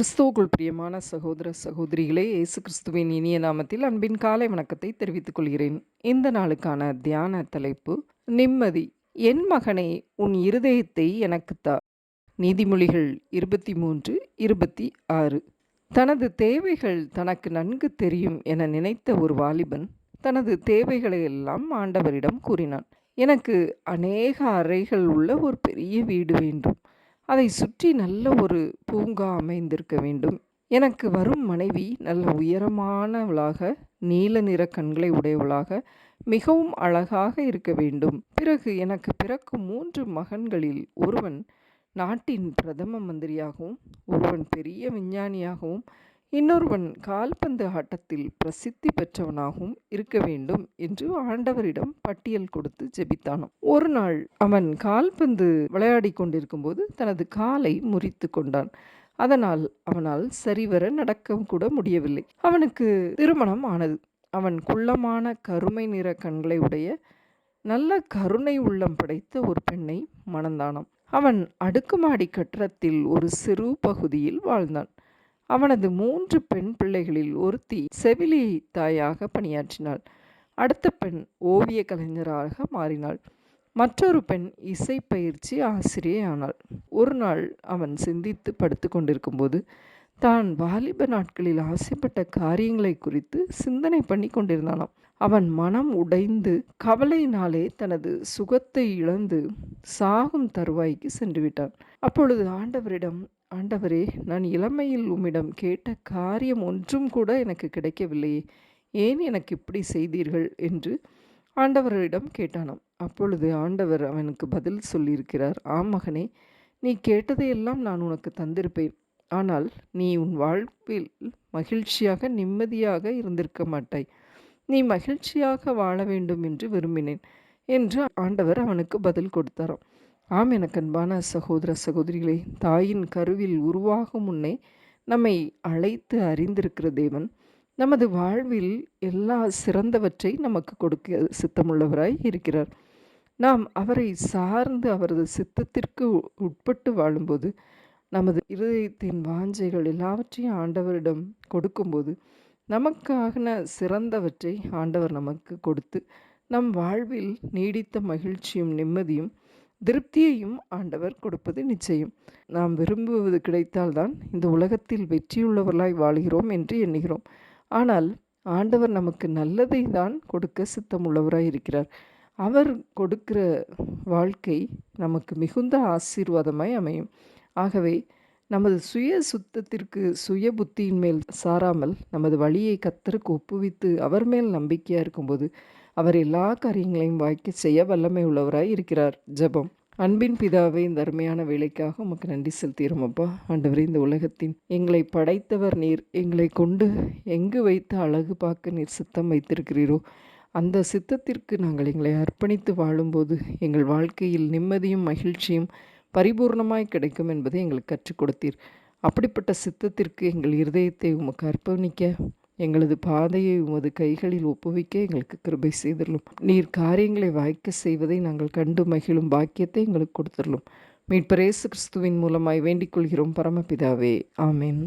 கிறிஸ்துவுக்குள் பிரியமான சகோதர சகோதரிகளே இயேசு கிறிஸ்துவின் இனிய நாமத்தில் அன்பின் காலை வணக்கத்தை தெரிவித்துக் கொள்கிறேன். இந்த நாளுக்கான தியான தலைப்பு நிம்மதி என் மகனே உன் இருதயத்தை எனக்கு தா நீதிமொழிகள் இருபத்தி மூன்று இருபத்தி ஆறு. தனது தேவைகள் தனக்கு நன்கு தெரியும் என நினைத்த ஒரு வாலிபன் தனது தேவைகளை எல்லாம் ஆண்டவரிடம் கூறினான். எனக்கு அநேக அறைகள் உள்ள ஒரு பெரிய வீடு வேண்டும். அதை சுற்றி நல்ல ஒரு பூங்கா அமைந்திருக்க வேண்டும். எனக்கு வரும் மனைவி நல்ல உயரமானவளாக நீல நிற கண்களை உடையவளாக மிகவும் அழகாக இருக்க வேண்டும். பிறகு எனக்கு பிறக்கும் மூன்று மகன்களில் ஒருவன் நாட்டின் பிரதம மந்திரியாகவும் ஒருவன் பெரிய விஞ்ஞானியாகவும் இன்னொருவன் கால்பந்து ஆட்டத்தில் பிரசித்தி பெற்றவனாகவும் இருக்க வேண்டும் என்று ஆண்டவரிடம் பட்டியல் கொடுத்து ஜெபித்தானாம். ஒரு நாள் அவன் கால்பந்து விளையாடி கொண்டிருக்கும்போது தனது காலை முறித்து கொண்டான். அதனால் அவனால் சரிவர நடக்க கூட முடியவில்லை. அவனுக்கு திருமணம் ஆனது. அவன் குள்ளமான கருமை நிற கண்களை உடைய நல்ல கருணை உள்ளம் படைத்த ஒரு பெண்ணை மணந்தானாம். அவன் அடுக்குமாடி கட்டடத்தில் ஒரு சிறு பகுதியில் வாழ்ந்தான். அவனது மூன்று பெண் பிள்ளைகளில் ஒருத்தி செவிலி தாயாக பணியாற்றினாள். அடுத்த பெண் ஓவிய கலைஞராக மாறினாள். மற்றொரு பெண் இசை பயிற்சி ஆசிரியை ஆனாள் ஒரு நாள் அவன் சிந்தித்து படுத்து கொண்டிருக்கும்போது தான் வாலிப நாட்களில் ஆசைப்பட்ட காரியங்களை குறித்து சிந்தனை பண்ணி கொண்டிருந்தானாம். அவன் மனம் உடைந்து கவலையினாலே தனது சுகத்தை இழந்து சாகும் தருவாய்க்கு சென்று விட்டான் அப்பொழுது ஆண்டவரிடம் ஆண்டவரே நான் இளமையில் உம்மிடம் கேட்ட காரியம் ஒன்றும் கூட எனக்கு கிடைக்கவில்லையே. ஏன் எனக்கு இப்படி செய்தீர்கள்? என்று ஆண்டவரிடம் கேட்டானாம். அப்பொழுது ஆண்டவர் அவனுக்கு பதில் சொல்லியிருக்கிறார். ஆம் மகனே நீ கேட்டதையெல்லாம் நான் உனக்கு தந்திருப்பேன். ஆனால் நீ உன் வாழ்வில் மகிழ்ச்சியாக நிம்மதியாக இருந்திருக்க மாட்டாய். நீ மகிழ்ச்சியாக வாழ வேண்டும் என்று விரும்பினேன் என்று ஆண்டவர் அவனுக்கு பதில் கொடுத்தாராம். ஆம் எனக்கு அன்பான சகோதர சகோதரிகளே தாயின் கருவில் உருவாகும் முன்னே நம்மை அழைத்து அறிந்திருக்கிற தேவன் நமது வாழ்வில் எல்லா சிறந்தவற்றை நமக்கு கொடுக்க சித்தமுள்ளவராய் இருக்கிறார். நாம் அவரை சார்ந்து அவரது சித்தத்திற்கு உட்பட்டு வாழும்போது நமது இருதயத்தின் வாஞ்சைகள் எல்லாவற்றையும் ஆண்டவரிடம் கொடுக்கும்போது நமக்கான சிறந்தவற்றை ஆண்டவர் நமக்கு கொடுத்து நம் வாழ்வில் நீடித்த மகிழ்ச்சியும் நிம்மதியும் திருப்தியையும் ஆண்டவர் கொடுப்பது நிச்சயம். நாம் விரும்புவது கிடைத்தால்தான் இந்த உலகத்தில் வெற்றியுள்ளவர்களாய் வாழ்கிறோம் என்று எண்ணுகிறோம். ஆனால் ஆண்டவர் நமக்கு நல்லதை தான் கொடுக்க சித்தமுள்ளவராய் இருக்கிறார். அவர் கொடுக்கிற வாழ்க்கை நமக்கு மிகுந்த ஆசீர்வாதமாய் அமையும். ஆகவே நமது சுய சுத்தத்திற்கு சுய புத்தியின் மேல் சாராமல் நமது வழியை கத்தருக்கு ஒப்புவித்து அவர் மேல் நம்பிக்கையாக இருக்கும்போது அவர் எல்லா காரியங்களையும் வாய்க்க செய்ய வல்லமை உள்ளவராய் இருக்கிறார். ஜபம். அன்பின் பிதாவை இந்த அருமையான வேலைக்காக உமக்கு நன்றி செலுத்துகிறோம் அப்பா. ஆண்டவரே இந்த உலகத்தின் எங்களை படைத்தவர் நீர். எங்களை கொண்டு எங்கு வைத்து அழகு பார்க்க நீர் சித்தம் வைத்திருக்கிறீரோ அந்த சித்தத்திற்கு நாங்கள் எங்களை அர்ப்பணித்து வாழும்போது எங்கள் வாழ்க்கையில் நிம்மதியும் மகிழ்ச்சியும் பரிபூர்ணமாய் கிடைக்கும் என்பதை எங்களுக்கு கற்றுக் கொடுத்தீர். அப்படிப்பட்ட சித்தத்திற்கு எங்கள் இருதயத்தை உமக்கு அர்ப்பணிக்க எங்களது பாதையை உமது கைகளில் ஒப்புவிக்க எங்களுக்கு கிருபை செய்தரலும் நீர் காரியங்களை வாய்க்க செய்வதை நாங்கள் கண்டு மகிழும் பாக்கியத்தை எங்களுக்கு கொடுத்துடலும் மீட்பரேசு கிறிஸ்துவின் மூலமாய் வேண்டிக் கொள்கிறோம் பரமபிதாவே. ஆமேன்.